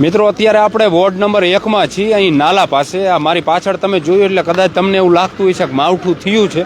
મિત્રો, અત્યારે આપણે વોર્ડ નંબર એકમાં છીએ. અહીં નાલા પાસે. આ મારી પાછળ તમે જોયું એટલે કદાચ તમને એવું લાગતું હોય છે કે માવઠું થયું છે.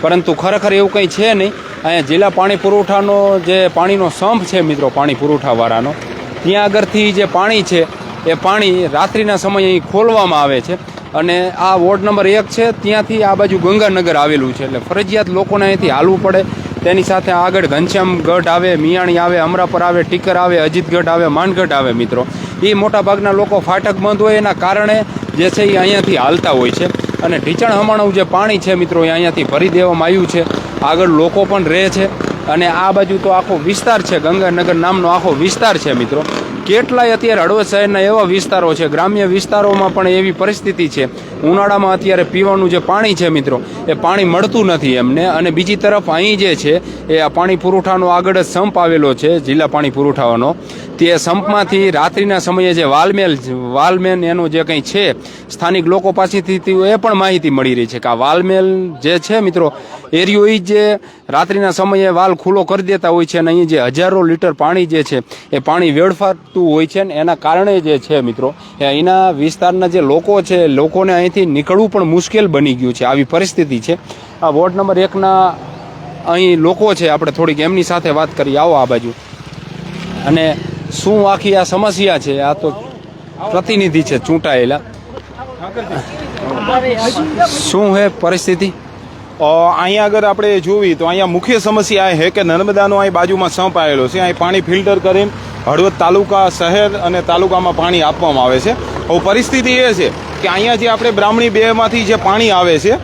પરંતુ ખરેખર એવું કંઈ છે નહીં. અહીંયા જિલ્લા પાણી પુરવઠાનો જે પાણીનો સંપ છે મિત્રો, પાણી પુરવઠાવાળાનો, ત્યાં આગળથી જે પાણી છે, એ પાણી રાત્રિના સમયે અહીં ખોલવામાં આવે છે. અને આ વોર્ડ નંબર એક છે. ત્યાંથી આ બાજુ ગંગાનગર આવેલું છે. એટલે ફરજિયાત લોકોને અહીંથી હાલવું પડે. તેની સાથે આગળ ઘનશ્યામગઢ આવે, મિયાણી આવે, અમરાપર આવે, ટીકર આવે અજીતગઢ આવે, માનગઢ આવે મિત્રો. એ મોટાભાગના લોકો ફાટક બંધ હોય એના કારણે જે છે એ અહીંયાથી હાલતા હોય છે. અને ઢીચણ હમાણું જે પાણી છે મિત્રો, એ અહીંયાથી ભરી દેવામાં આવ્યું છે. આગળ લોકો પણ રહે છે. અને આ બાજુ તો આખો વિસ્તાર છે. ગંગાનગર નામનો આખો વિસ્તાર છે મિત્રો. કેટલાય અત્યારે હળવદ શહેરના એવા વિસ્તારો છે. ગ્રામ્ય વિસ્તારોમાં પણ એવી પરિસ્થિતિ છે. ઉનાળામાં અત્યારે પીવાનું જે પાણી છે મિત્રો, એ પાણી મળતું નથી એમને. અને બીજી તરફ અહીં જે છે, એ આ પાણી પુરવઠાનો આગળ જ સંપ આવેલો છે, જિલ્લા પાણી પુરવઠાનો. તે સંપમાંથી રાત્રિના સમયે જે વાલમેલ, વાલમેન એનું જે કંઈ છે, સ્થાનિક લોકો પાસેથી એ પણ માહિતી મળી રહી છે કે આ વાલમેલ જે છે મિત્રો, એરિયો ઈ જે રાત્રિના સમયે વાલ ખુલ્લો કરી દેતા હોય છે અને અહીં જે હજારો લીટર પાણી જે છે, એ પાણી વેડફાતું હોય છે ને એના કારણે જે છે મિત્રો અહીંના વિસ્તારના જે લોકો છે, લોકોને અહીંથી નીકળવું પણ મુશ્કેલ બની ગયું છે, આવી પરિસ્થિતિ છે. આ વોર્ડ નંબર એકના અહીં લોકો છે, આપણે થોડીક એમની સાથે વાત કરી, આવો આ બાજુ. અને શું આખી આ સમસ્યા છે? આ તો પ્રતિનિધિ છે, ચૂંટાયેલા. શું હે પરિસ્થિતિ? અહીંયા આગળ આપણે જોવી તો અહીંયા મુખ્ય સમસ્યા એ છે કે નર્મદાનો અહીં બાજુમાં સંપ આવેલો છે, અહીં પાણી ફિલ્ટર કરીને હળવદ તાલુકા શહેર અને તાલુકામાં પાણી આપવામાં આવે છે. હવે પરિસ્થિતિ એ છે કે અહીંયા જે આપણે બ્રાહ્મણી બેમાંથી જે પાણી આવે છે,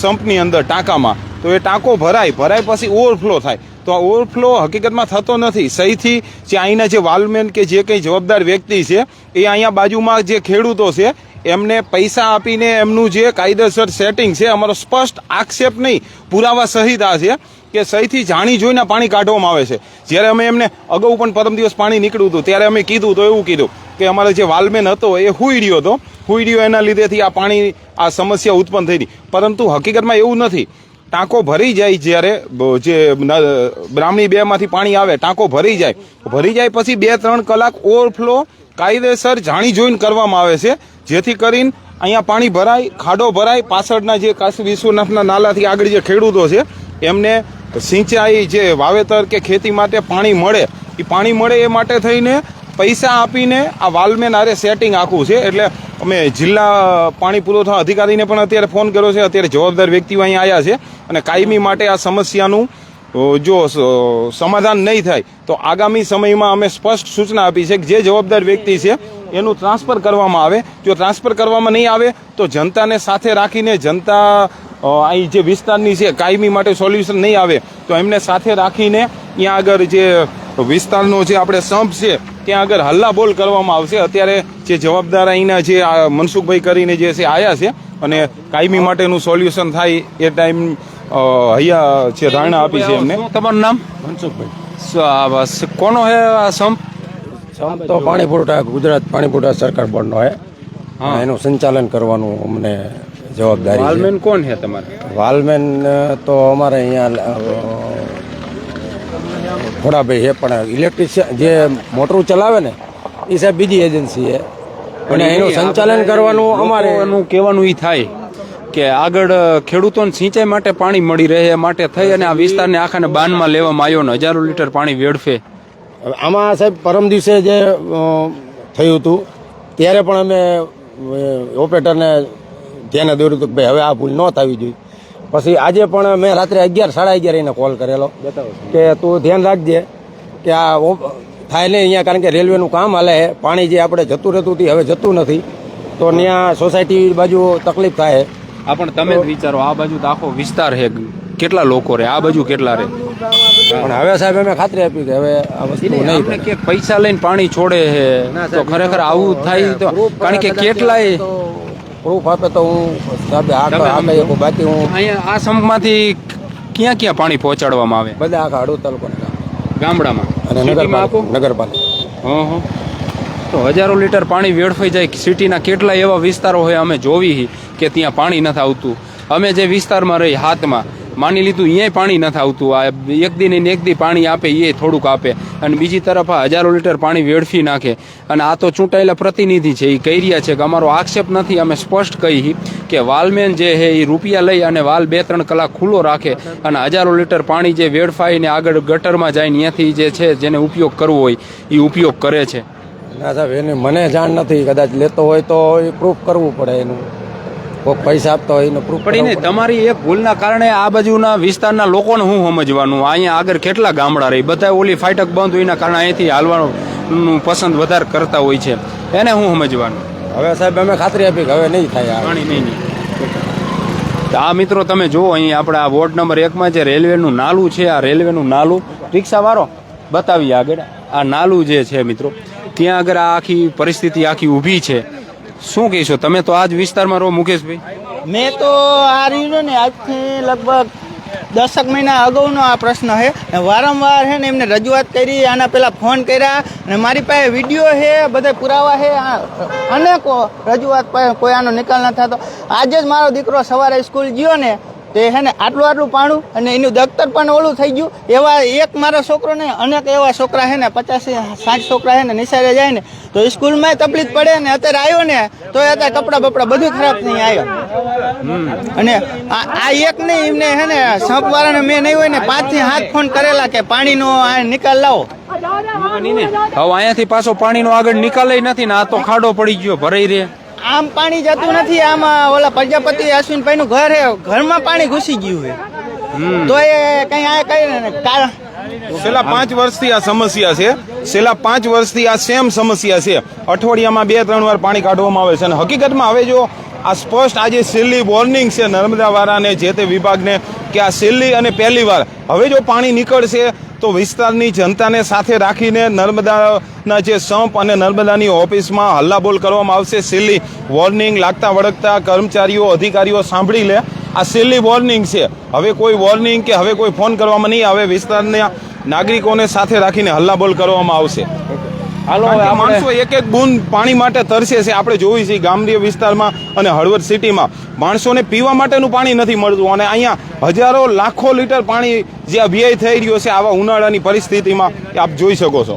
સંપની અંદર, ટાંકામાં, તો એ ટાંકો ભરાય ભરાય પછી ઓવરફ્લો થાય. તો આ ઓવરફ્લો હકીકતમાં થતો નથી. સહીથી જે અહીંના જે વાલમેન કે જે કંઈ જવાબદાર વ્યક્તિ છે, એ અહીંયા બાજુમાં જે ખેડૂતો છે, એમને પૈસા આપીને એમનું જે કાયદેસર સેટિંગ છે, અમારો સ્પષ્ટ આક્ષેપ નહીં, પુરાવા સહિત આ છે. કે સહીથી જાણી જોઈને પાણી કાઢવામાં આવે છે. જ્યારે અમે એમને અગાઉ પણ પરમ દિવસ પાણી નીકળ્યું હતું, ત્યારે અમે કીધું તો એવું કીધું કે અમારે જે વાલમેન હતો એ હુઈડ્યો હતો. હુઈડ્યો એના લીધેથી આ પાણી, આ સમસ્યા ઉત્પન્ન થઈ હતી. પરંતુ હકીકતમાં એવું નથી. ટાંકો ભરી જાય જ્યારે જે બ્રાહ્મણી બેમાંથી પાણી આવે, ટાંકો ભરી જાય. ભરી જાય પછી બે ત્રણ કલાક ઓવરફ્લો કાયદેસર જાણી જોઈને કરવામાં આવે છે. જેથી કરીને અહીંયા પાણી ભરાય, ખાડો ભરાય. પાછળના જે કાશી વિશ્વનાથના નાલાથી આગળ જે ખેડૂતો છે, એમને સિંચાઈ જે વાવેતર કે ખેતી માટે પાણી મળે, એ પાણી મળે એ માટે થઈને પૈસા આપીને આ વાલમેન આરે સેટિંગ આખું છે. એટલે અમે જિલ્લા પાણી પુરવઠા અધિકારીને પણ અત્યારે ફોન કર્યો છે. અત્યારે જવાબદાર વ્યક્તિઓ અહીં આવ્યા છે અને કાયમી માટે આ સમસ્યાનું જો સમાધાન નહીં થાય, તો આગામી સમયમાં અમે સ્પષ્ટ સૂચના આપી છે કે જે જવાબદાર વ્યક્તિ છે, એનું ટ્રાન્સફર કરવામાં આવે. જો ટ્રાન્સફર કરવામાં નહીં આવે, તો જનતાને સાથે રાખીને જનતા અહીં જે વિસ્તારની છે કાયમી માટે સોલ્યુશન નહીં આવે. તો એમને સાથે રાખીને ત્યાં આગળ જે વિસ્તારનો જે આપણે સંપ છે ત્યાં આગળ હલ્લાબોલ કરવામાં આવશે. અત્યારે જે જવાબદાર અહીંના જે આ મનસુખભાઈ કરીને જે છે આવ્યા છે અને કાયમી માટેનું સોલ્યુશન થાય એ ટાઈમ હૈયા છે ધારણા આપી છે એમને. તમારું નામ? મનસુખભાઈ. બસ કોનો હે આ સંપ? સંપ તો પાણી પુરવઠા ગુજરાત પાણી પુરવઠા સરકાર બોર્ડનો હે. હા. એનું સંચાલન કરવાનું અમને જવાબદારી વાલમેન કોણ છે તમારે? વાલમેન તો અમારે અહીંયા થોડા ભાઈ છે પણ ઇલેક્ટ્રિશિયન જે મોટરું ચલાવે ને એ સાહેબ બીજી એજન્સી છે અને એનું સંચાલન કરવાનું અમારે એનું કહેવાનું એ થાય કે આગળ ખેડૂતોને સિંચાઈ માટે પાણી મળી રહે એ માટે થઈ અને આ વિસ્તારને આખાને બાનમાં લેવામાં આવ્યો ને હજારો લીટર પાણી વેડફે. આમાં સાહેબ પરમ દિવસે જે થયું હતું ત્યારે પણ અમે ઓપરેટરને ધ્યાને દોર્યું હતું કે ભાઈ હવે આ ભૂલ ન થવી જોઈએ. પછી આજે પણ મેં રાત્રે અગિયાર સાડા અગિયાર એને કોલ કરેલો. કે તું ધ્યાન રાખજે કે આ થાય નહીં અહીંયા કારણ કે રેલવેનું કામ હાલે છે. પાણી જે આપણે જતું રહેતું હતી હવે જતું નથી. તો ત્યાં સોસાયટી બાજુ તકલીફ થાય આ પણ તમે જ વિચારો આ બાજુ તો આખો વિસ્તાર છે. કેટલા લોકો રહે આ બાજુ કેટલા રહે પણ હવે સાહેબ અમે ખાતરી આપી કે હવે આ વસ્તુ નહીં કે પૈસા લઈને પાણી છોડે છે. તો ખરેખર આવું થાય તો કારણ કે કેટલાય પ્રૂફ આપે તો હું સાહેબ આ આ કઈ બાકી હું અહીંયા આ સંપમાંથી ક્યાં ક્યાં પાણી પહોંચાડવામાં આવે? બધા આખા હળવદ તાલુકાના ગામ. ગામડામાં? અને નગરપાલિકા નગરપાલિકા. હં હં. તો હજારો લીટર પાણી વેડફાઈ જાય. સિટીના કેટલા એવા વિસ્તારો હોય અમે જોવી કે ત્યાં પાણી નથી આવતું. અમે જે વિસ્તારમાં રહી હાથમાં માની લીધું અહીંયા પાણી નથી આવતું આ એક દિન ને એક દી પાણી આપે એ થોડુંક આપે. અને બીજી તરફ આ હજારો લીટર પાણી વેડફી નાખે. અને આ તો ચૂંટાયેલા પ્રતિનિધિ છે એ કહી રહ્યા છે કે અમારો આક્ષેપ નથી, અમે સ્પષ્ટ કહી કે વાલમેન જે છે એ રૂપિયા લઈ અને વાલ બે ત્રણ કલાક ખુલ્લો રાખે અને હજારો લીટર પાણી જે વેડફાઈને આગળ ગટરમાં જાય ત્યાંથી જે છે, જેને ઉપયોગ કરવો હોય એ ઉપયોગ કરે છે. ના સાહેબ, એને મને જાણ નથી, કદાચ લેતો હોય તો એ પ્રૂફ કરવું પડે એનું. પૈસા આપતા હોય એનું પ્રૂફ પડી. નહીં તમારી એક ભૂલના કારણે આ બાજુના વિસ્તારના લોકોને હું સમજવાનું? અહીંયા આગળ કેટલા ગામડા રહી? બધા ઓલી ફાટક બંધ હોયના કારણે અહીંથી હાલવાનું પસંદ વધારે કરતા હોય છે. એને હું સમજવાનું? હવે સાહેબ અમે ખાતરી આપી કે હવે નહીં થાય પાણી નહીં આ મિત્રો તમે જુઓ અહીં આપણે આ વોર્ડ નંબર એકમાં જે રેલવેનું નાલું છે આ રેલવેનું નાલું. રિક્ષાવાળો બતાવીએ આગળ. આ નાલું જે છે મિત્રો ત્યાં આગળ આ આખી પરિસ્થિતિ આખી ઊભી છે. શું કહેશો? તમે તો આજ વિસ્તારમાં રહો, મુકેશભાઈ. મેં તો આ રહ્યું ને, આજથી લગભગ દસક મહિના અગાઉનો આ પ્રશ્ન છે. વારંવાર છે ને એમને રજૂઆત કરી, આના પહેલા ફોન કર્યા અને મારી પાસે વીડિયો છે, બધા પુરાવા છે અનેકો રજૂઆત કોઈ આનો નિકાલ ન થતો. આજે જ મારો દીકરો સવારે સ્કૂલ ગયો ને તે હે ને આટલું આટલું પાણું અને એનું દફતર પણ ઓલું થઈ ગયું. એવા એક મારો છોકરો ને અનેક એવા છોકરા છે ને પચાસ સાઠ છોકરા છે ને નિશાળે જાય ને તો સ્કૂલમાં તકલીફ પડે ને અત્યારે આવ્યો ને તો અત્યારે કપડાં બપડા બધું ખરાબ નહીં આવ્યો. અને આ આ એક નહીં એમને હે ને સંપ વાળાને મેં નહીં હોય ને પાંચથી હાથ ફોન કરેલા કે પાણીનો આ નિકાલ લાવો. હવે અહીંયાથી પાછો પાણીનો આગળ નિકાલ નથી ને આ તો ખાડો પડી ગયો ભરાઈ રહે. આમ પાણી જતું નથી આમાં ઓલા પ્રજાપતિ અશ્વિનભાઈ નું ઘર ઘરમાં પાણી ઘૂસી ગયું છે તો એ કઈ આ કઈ છેલ્લા પાંચ વર્ષથી આ સમસ્યા છે. છેલ્લા પાંચ વર્ષથી આ સેમ સમસ્યા છે. અઠવાડિયામાં બે ત્રણ વાર પાણી કાઢવામાં આવે છે. અને હકીકતમાં હવે જો આ સ્પષ્ટ આજે છેલ્લી વોર્નિંગ છે નર્મદાવાળાને જે તે વિભાગને કે આ છેલ્લી અને પહેલી વાર. હવે જો પાણી નીકળશે તો વિસ્તારની જનતાને સાથે રાખીને નર્મદાના જે સંપ અને નર્મદાની ઓફિસમાં હલ્લાબોલ કરવામાં આવશે. છેલ્લી વોર્નિંગ લાગતા વળગતા કર્મચારીઓ, અધિકારીઓ સાંભળી લે. આ છેલ્લી વોર્નિંગ છે. હવે કોઈ વોર્નિંગ કે હવે કોઈ ફોન કરવામાં નહીં આવે. વિસ્તારના નાગરિકોને સાથે રાખીને હલ્લાબોલ કરવામાં આવશે. હાલો માણસો એક એક બૂંદ પાણી માટે તરસે છે. આપણે જોઈ છીએ ગામડીય વિસ્તારમાં અને હળવદ સિટીમાં. માણસોને પીવા માટેનું પાણી નથી મળતું. અને અહીંયા હજારો લાખો લીટર પાણી જે વ્યય થઈ રહ્યો છે આવા ઉનાળાની પરિસ્થિતિમાં આપ જોઈ શકો છો.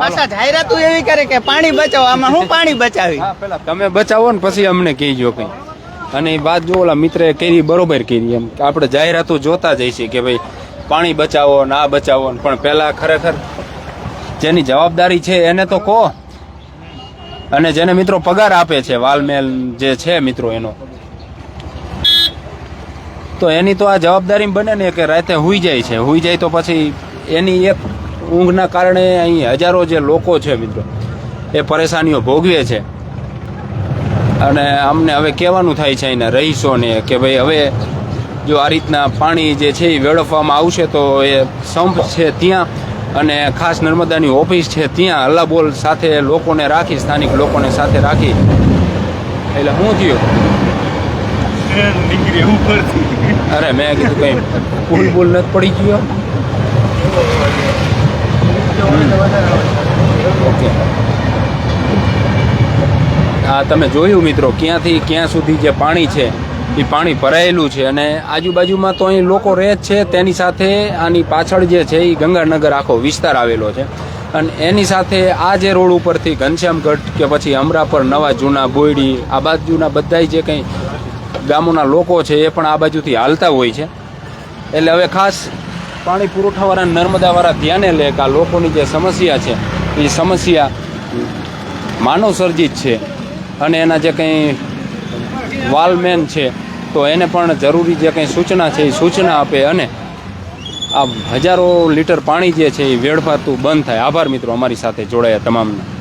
પાછા જાહેરાતો એવી કરે કે પાણી બચાવો. આમાં હું પાણી બચાવી? તમે બચાવો ને પછી અમને કહેજો કઈ. અને એ વાત જો ઓલા મિત્રે કરી બરોબર કરી એમ. કે આપણે જાહેરાતો જોતા જઈશું કે ભાઈ પાણી બચાવો ને આ બચાવો ને. પણ પેલા ખરેખર જેની જવાબદારી છે એને તો કહો. અને જેને મિત્રો પગાર આપે છે, વાલમેલ જે છે મિત્રો એનો. તો એની તો આ જવાબદારી બને ને કે રાતે હુઈ જાય છે. હુઈ જાય તો પછી એની એક ઊંઘના કારણે અહીં હજારો જે લોકો છે મિત્રો, એ પરેશાનીઓ ભોગવે છે. અને અમને હવે કહેવાનું થાય છે અહીંના રહીશોને કે ભાઈ હવે જો આ રીતના પાણી જે છે એ વેડફવામાં આવશે તો એ સંપ છે ત્યાં અને ખાસ નર્મદાની ઓફિસ છે ત્યાં હલ્લાબોલ સાથે લોકોને રાખી સ્થાનિક લોકોને સાથે રાખી. એટલે શું થયું? અરે મેં કીધું કઈ પુલ પુલ નથી પડી ગયો? ઓકે. આ તમે જોયું મિત્રો ક્યાંથી ક્યાં સુધી જે પાણી છે એ પાણી ભરાયેલું છે અને આજુબાજુમાં તો અહીં લોકો રહે છે. તેની સાથે આની પાછળ જે છે એ ગંગાનગર આખો વિસ્તાર આવેલો છે. અને એની સાથે આ જે રોડ ઉપરથી ઘનશ્યામગઢ કે પછી અમરાપર, નવા જૂના બોયડી, આ બાજુના બધાય જે કંઈ ગામોના લોકો છે એ પણ આ બાજુથી હાલતા હોય છે. એટલે હવે ખાસ પાણી પુરવઠાવાળા નર્મદાવાળા ધ્યાને લે કે આ લોકોની જે સમસ્યા છે, એ સમસ્યા માનવસર્જિત છે. અને એના જે કંઈ વાલમેન છે, તો એને પણ જરૂરી જે કંઈ સૂચના છે એ સૂચના આપે અને આ હજારો લીટર પાણી જે છે એ વેડફાતું બંધ થાય. આભાર મિત્રો, અમારી સાથે જોડાયા તમામના.